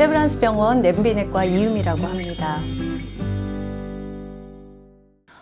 세브란스 병원 내분비내과 이음이라고 합니다.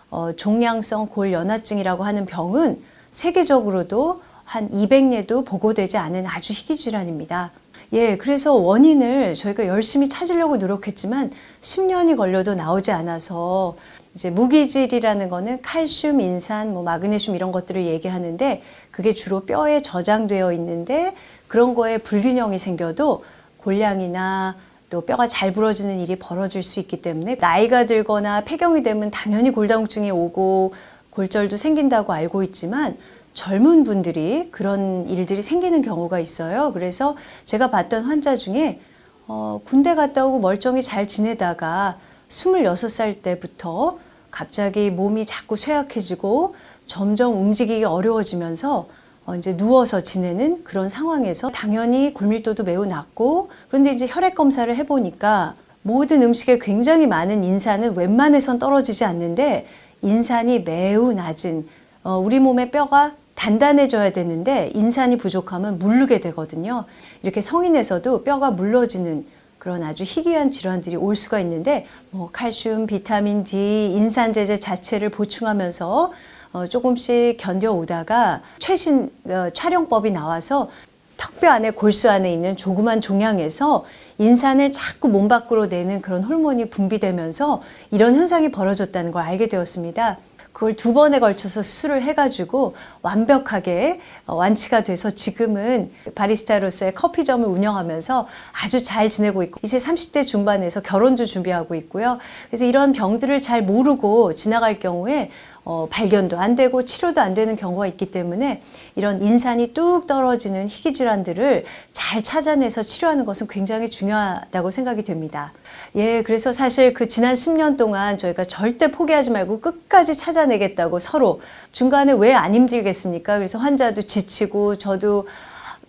어, 종양성 골연화증이라고 하는 병은 세계적으로도 한 200예도 보고되지 않은 아주 희귀 질환입니다. 예, 그래서 원인을 저희가 열심히 찾으려고 노력했지만 10년이 걸려도 나오지 않아서 이제 무기질이라는 거는 칼슘, 인산, 뭐 마그네슘 이런 것들을 얘기하는데 그게 주로 뼈에 저장되어 있는데 그런 거에 불균형이 생겨도 골량이나 또 뼈가 잘 부러지는 일이 벌어질 수 있기 때문에 나이가 들거나 폐경이 되면 당연히 골다공증이 오고 골절도 생긴다고 알고 있지만 젊은 분들이 그런 일들이 생기는 경우가 있어요. 그래서 제가 봤던 환자 중에 어, 군대 갔다 오고 멀쩡히 잘 지내다가 26살 때부터 갑자기 몸이 자꾸 쇠약해지고 점점 움직이기 어려워지면서 어, 이제 누워서 지내는 그런 상황에서 당연히 골밀도도 매우 낮고 그런데 이제 혈액 검사를 해보니까 모든 음식에 굉장히 많은 인산은 웬만해선 떨어지지 않는데 인산이 매우 낮은 어, 우리 몸의 뼈가 단단해져야 되는데 인산이 부족하면 물르게 되거든요. 이렇게 성인에서도 뼈가 물러지는 그런 아주 희귀한 질환들이 올 수가 있는데 뭐 칼슘, 비타민 D, 인산제제 자체를 보충하면서 어, 조금씩 견뎌오다가 최신 어, 촬영법이 나와서 턱뼈 안에 골수 안에 있는 조그만 종양에서 인산을 자꾸 몸 밖으로 내는 그런 호르몬이 분비되면서 이런 현상이 벌어졌다는 걸 알게 되었습니다. 그걸 두 번에 걸쳐서 수술을 해가지고 완벽하게 어, 완치가 돼서 지금은 바리스타로서의 커피점을 운영하면서 아주 잘 지내고 있고 이제 30대 중반에서 결혼도 준비하고 있고요. 그래서 이런 병들을 잘 모르고 지나갈 경우에 어, 발견도 안 되고 치료도 안 되는 경우가 있기 때문에 이런 인산이 뚝 떨어지는 희귀 질환들을 잘 찾아내서 치료하는 것은 굉장히 중요하다고 생각이 됩니다. 예, 그래서 사실 그 지난 10년 동안 저희가 절대 포기하지 말고 끝까지 찾아내겠다고 서로 중간에 왜 안 힘들겠습니까? 그래서 환자도 지치고 저도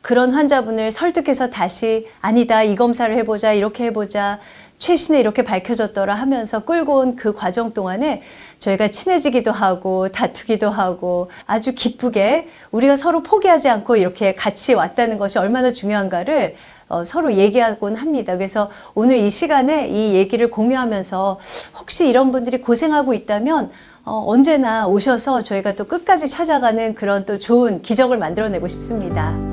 그런 환자분을 설득해서 다시 아니다 이 검사를 해보자 이렇게 해보자 최신에 이렇게 밝혀졌더라 하면서 끌고 온 그 과정 동안에 저희가 친해지기도 하고 다투기도 하고 아주 기쁘게 우리가 서로 포기하지 않고 이렇게 같이 왔다는 것이 얼마나 중요한가를 어, 서로 얘기하곤 합니다. 그래서 오늘 이 시간에 이 얘기를 공유하면서 혹시 이런 분들이 고생하고 있다면 어, 언제나 오셔서 저희가 또 끝까지 찾아가는 그런 또 좋은 기적을 만들어내고 싶습니다.